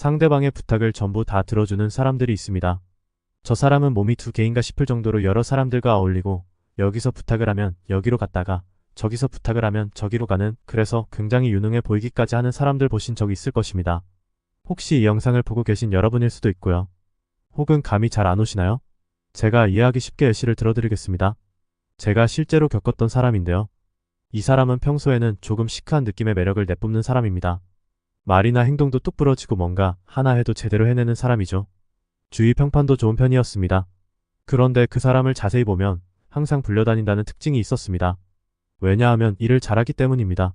상대방의 부탁을 전부 다 들어주는 사람들이 있습니다. 저 사람은 몸이 두 개인가 싶을 정도로 여러 사람들과 어울리고 여기서 부탁을 하면 여기로 갔다가 저기서 부탁을 하면 저기로 가는 그래서 굉장히 유능해 보이기까지 하는 사람들 보신 적 있을 것입니다. 혹시 이 영상을 보고 계신 여러분일 수도 있고요. 혹은 감이 잘 안 오시나요? 제가 이해하기 쉽게 예시를 들어드리겠습니다. 제가 실제로 겪었던 사람인데요. 이 사람은 평소에는 조금 시크한 느낌의 매력을 내뿜는 사람입니다. 말이나 행동도 뚝 부러지고 뭔가 하나 해도 제대로 해내는 사람이죠. 주위 평판도 좋은 편이었습니다. 그런데 그 사람을 자세히 보면 항상 불려다닌다는 특징이 있었습니다. 왜냐하면 일을 잘하기 때문입니다.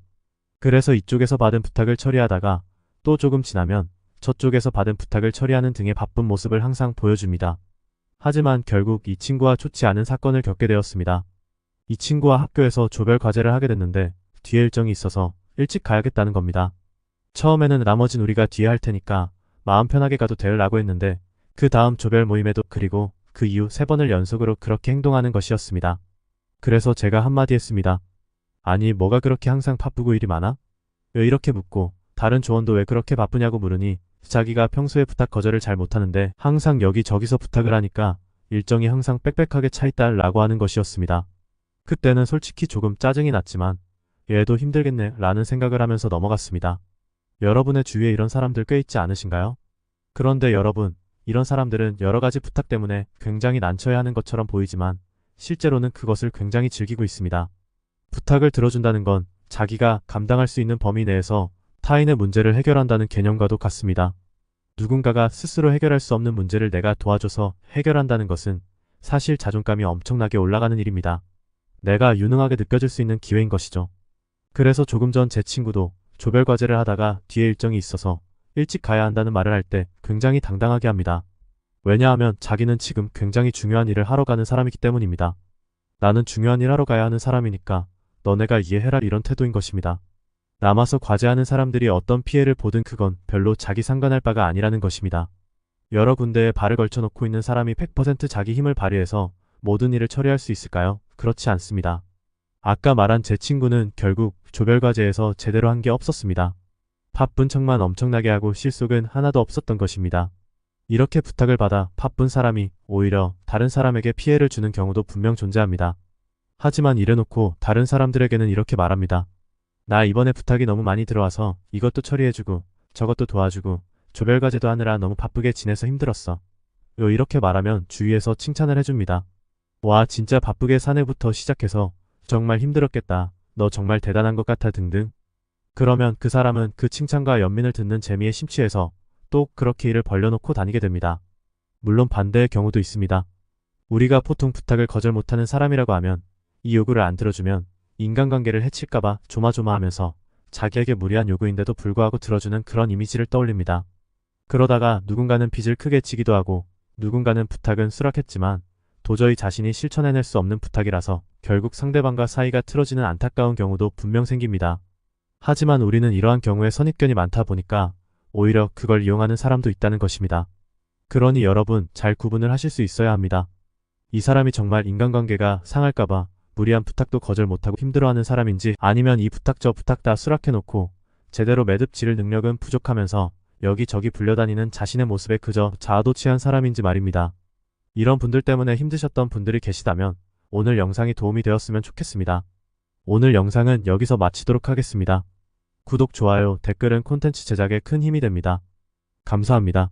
그래서 이쪽에서 받은 부탁을 처리하다가 또 조금 지나면 저쪽에서 받은 부탁을 처리하는 등의 바쁜 모습을 항상 보여줍니다. 하지만 결국 이 친구와 좋지 않은 사건을 겪게 되었습니다. 이 친구와 학교에서 조별 과제를 하게 됐는데 뒤에 일정이 있어서 일찍 가야겠다는 겁니다. 처음에는 나머진 우리가 뒤에 할 테니까 마음 편하게 가도 될 라고 했는데 그 다음 조별 모임에도 그리고 그 이후 세 번을 연속으로 그렇게 행동하는 것이었습니다. 그래서 제가 한마디 했습니다. 아니 뭐가 그렇게 항상 바쁘고 일이 많아? 왜 이렇게 묻고 다른 조언도 왜 그렇게 바쁘냐고 물으니 자기가 평소에 부탁 거절을 잘 못하는데 항상 여기저기서 부탁을 하니까 일정이 항상 빽빽하게 차있다 라고 하는 것이었습니다. 그때는 솔직히 조금 짜증이 났지만 얘도 힘들겠네 라는 생각을 하면서 넘어갔습니다. 여러분의 주위에 이런 사람들 꽤 있지 않으신가요? 그런데 여러분, 이런 사람들은 여러 가지 부탁 때문에 굉장히 난처해 하는 것처럼 보이지만 실제로는 그것을 굉장히 즐기고 있습니다. 부탁을 들어준다는 건 자기가 감당할 수 있는 범위 내에서 타인의 문제를 해결한다는 개념과도 같습니다. 누군가가 스스로 해결할 수 없는 문제를 내가 도와줘서 해결한다는 것은 사실 자존감이 엄청나게 올라가는 일입니다. 내가 유능하게 느껴질 수 있는 기회인 것이죠. 그래서 조금 전 제 친구도 조별 과제를 하다가 뒤에 일정이 있어서 일찍 가야 한다는 말을 할 때 굉장히 당당하게 합니다. 왜냐하면 자기는 지금 굉장히 중요한 일을 하러 가는 사람이기 때문입니다. 나는 중요한 일 하러 가야 하는 사람이니까 너네가 이해해라 이런 태도인 것입니다. 남아서 과제하는 사람들이 어떤 피해를 보든 그건 별로 자기 상관할 바가 아니라는 것입니다. 여러 군데에 발을 걸쳐놓고 있는 사람이 100% 자기 힘을 발휘해서 모든 일을 처리할 수 있을까요? 그렇지 않습니다. 아까 말한 제 친구는 결국 조별과제에서 제대로 한 게 없었습니다. 바쁜 척만 엄청나게 하고 실속은 하나도 없었던 것입니다. 이렇게 부탁을 받아 바쁜 사람이 오히려 다른 사람에게 피해를 주는 경우도 분명 존재합니다. 하지만 이래놓고 다른 사람들에게는 이렇게 말합니다. 나 이번에 부탁이 너무 많이 들어와서 이것도 처리해주고 저것도 도와주고 조별과제도 하느라 너무 바쁘게 지내서 힘들었어. 요 이렇게 말하면 주위에서 칭찬을 해줍니다. 와 진짜 바쁘게 사내부터 시작해서 정말 힘들었겠다. 너 정말 대단한 것 같아 등등. 그러면 그 사람은 그 칭찬과 연민을 듣는 재미에 심취해서 또 그렇게 일을 벌려놓고 다니게 됩니다. 물론 반대의 경우도 있습니다. 우리가 보통 부탁을 거절 못하는 사람이라고 하면 이 요구를 안 들어주면 인간관계를 해칠까봐 조마조마하면서 자기에게 무리한 요구인데도 불구하고 들어주는 그런 이미지를 떠올립니다. 그러다가 누군가는 빚을 크게 지기도 하고 누군가는 부탁은 수락했지만 도저히 자신이 실천해낼 수 없는 부탁이라서 결국 상대방과 사이가 틀어지는 안타까운 경우도 분명 생깁니다. 하지만 우리는 이러한 경우에 선입견이 많다 보니까 오히려 그걸 이용하는 사람도 있다는 것입니다. 그러니 여러분 잘 구분을 하실 수 있어야 합니다. 이 사람이 정말 인간관계가 상할까봐 무리한 부탁도 거절 못하고 힘들어하는 사람인지 아니면 이 부탁 저 부탁 다 수락해놓고 제대로 매듭 지를 능력은 부족하면서 여기저기 불려다니는 자신의 모습에 그저 자아도 취한 사람인지 말입니다. 이런 분들 때문에 힘드셨던 분들이 계시다면 오늘 영상이 도움이 되었으면 좋겠습니다. 오늘 영상은 여기서 마치도록 하겠습니다. 구독, 좋아요, 댓글은 콘텐츠 제작에 큰 힘이 됩니다. 감사합니다.